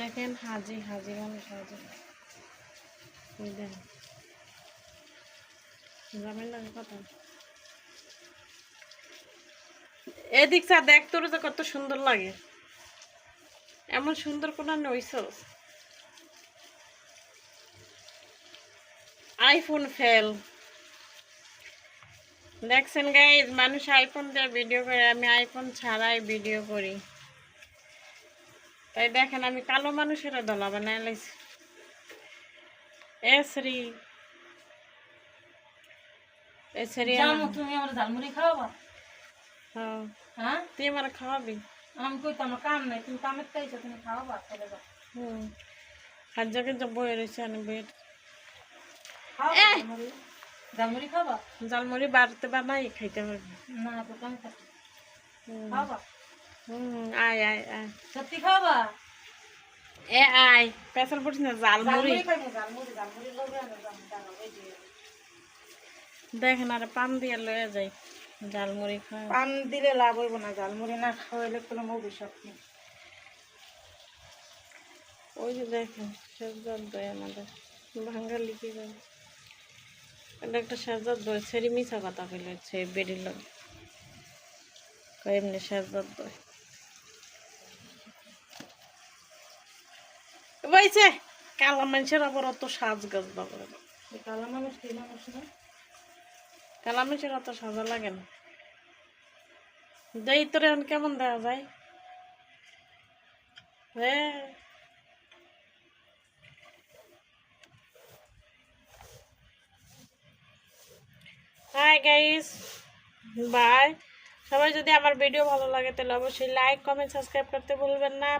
দেখেন হাজি হাজি, মানুষ হাজি। যাবেন না কথা। এদিক চা দেখ, তোর যে কত সুন্দর লাগে। এমন সুন্দর কোন আইফোন ফেল দেখছেন গাইজ মানুষ আইফোন দিয়ে ভিডিও করে, আমি আইফোন ছাড়াই ভিডিও করি। তাই দেখেন আমি কালো মানুষের দলা বানাই লাইছি। এ শ্রী। এ শ্রী তুমি আমার ঝালমুড়ি খাওয়াবা? হ্যাঁ। হ্যাঁ? তুই আমার খাওয়াবি? আমি কই তো আমার কাম নাই তুমি কামের চাইছো তুমি খাওয়াবা চলে যাও। হুম। খাদ্য কিন্তু বয়ে রয়েছে আমি বইয়ের খাওয়াবা! ঝালমুড়ি? ঝালমুড়ি খাওয়াবা? জালমুড়ি বাড়তে বানাই খাইতে হবে। না তো কাম দোকানে থাকি হুম আয় আয় আয়। সত্যি খাওয়াবা এ আয়। পেছাল পড়ছিস না জালমুড়ি দেখেন আর পান দিয়ে লয়ে যাই জালমুড়ি খায় পান দিলে লাভ হইব না ঝালমুড়ি না খাওয়াইলে কোনো অভিশাপ নেই। ওই যে দেখেন সেজার দই আমাদের বাঙালি কি বলে এটা একটা সেজার দই ছেড়ি মিছা কথা কইলে লোক এমনি সেজার দই। বইছে কালা মানুষের আবার অত সাজ গাছ বাবা কালা মানুষ কি মানুষ না কালা মানুষের অত সাজা লাগে না। দেই তোর এখন কেমন দেওয়া যায়? হ্যাঁ হাই গাইস বাই সবাই যদি আমার ভিডিও ভালো লাগে তাহলে অবশ্যই লাইক কমেন্ট সাবস্ক্রাইব করতে ভুলবেন না।